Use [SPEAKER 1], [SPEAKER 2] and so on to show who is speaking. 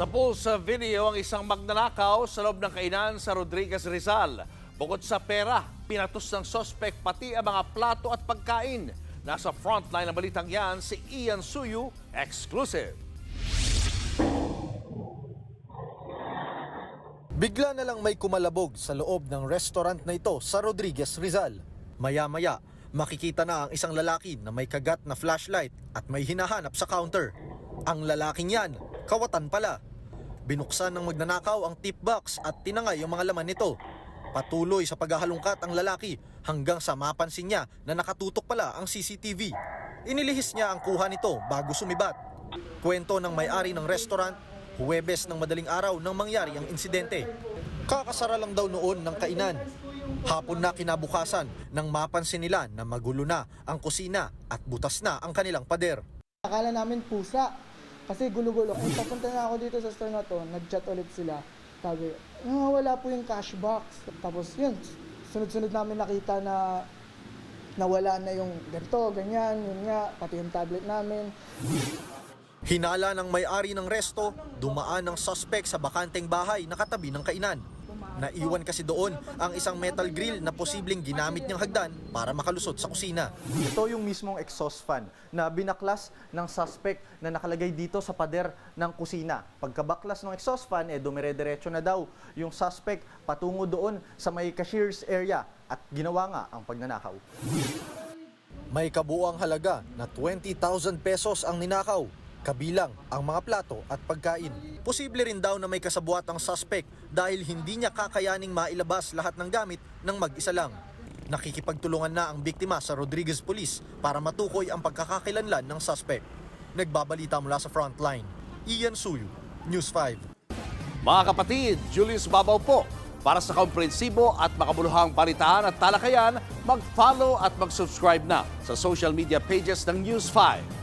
[SPEAKER 1] Sa pulsa video ang isang magnanakaw sa loob ng kainan sa Rodriguez Rizal. Bukod sa pera, pinatos ng sospek pati ang mga plato at pagkain. Nasa frontline ng balitang yan si Ian Suyu, exclusive.
[SPEAKER 2] Bigla na lang may kumalabog sa loob ng restaurant na ito sa Rodriguez, Rizal. Maya-maya, makikita na ang isang lalaki na may kagat na flashlight at may hinahanap sa counter. Ang lalaking yan, kawatan pala. Binuksan ng magnanakaw ang tip box at tinangay yung mga laman nito. Patuloy sa paghahalungkat ang lalaki hanggang sa mapansin niya na nakatutok pala ang CCTV. Inilihis niya ang kuha nito bago sumibat. Kwento ng may-ari ng restaurant, Huwebes ng madaling araw nang mangyari ang insidente. Kakasara lang daw noon ng kainan. Hapon na kinabukasan nang mapansin nila na magulo na ang kusina at butas na ang kanilang pader.
[SPEAKER 3] Akala namin pusa. Kasi gulo-gulo. Kung papunta na ako dito sa store na to, nag-chat ulit sila. Sabi, ah, wala po yung cash box. Tapos yun, sunod-sunod namin nakita na nawala na yung ganito, ganyan, yun nga, pati yung tablet namin.
[SPEAKER 2] Hinala ng may-ari ng resto, dumaan ng suspect sa bakanteng bahay na katabi ng kainan. Naiwan kasi doon ang isang metal grill na posibleng ginamit niyang hagdan para makalusot sa kusina.
[SPEAKER 4] Ito yung mismong exhaust fan na binaklas ng suspect na nakalagay dito sa pader ng kusina. Pagkabaklas ng exhaust fan, eh dumire-diretso na daw yung suspect patungo doon sa may cashier's area at ginawa nga ang pagnanakaw.
[SPEAKER 2] May kabuang halaga na 20,000 pesos ang ninakaw, kabilang ang mga plato at pagkain. Posible rin daw na may kasabuat ang suspect dahil hindi niya kakayaning mailabas lahat ng gamit ng mag-isa lang. Nakikipagtulungan na ang biktima sa Rodriguez Police para matukoy ang pagkakakilanlan ng suspect. Nagbabalita mula sa frontline. Ian Suyu, News 5.
[SPEAKER 1] Mga kapatid, Julius Babaw po. Para sa komprehensibo at makabuluhang balitaan at talakayan, mag-follow at mag-subscribe na sa social media pages ng News 5.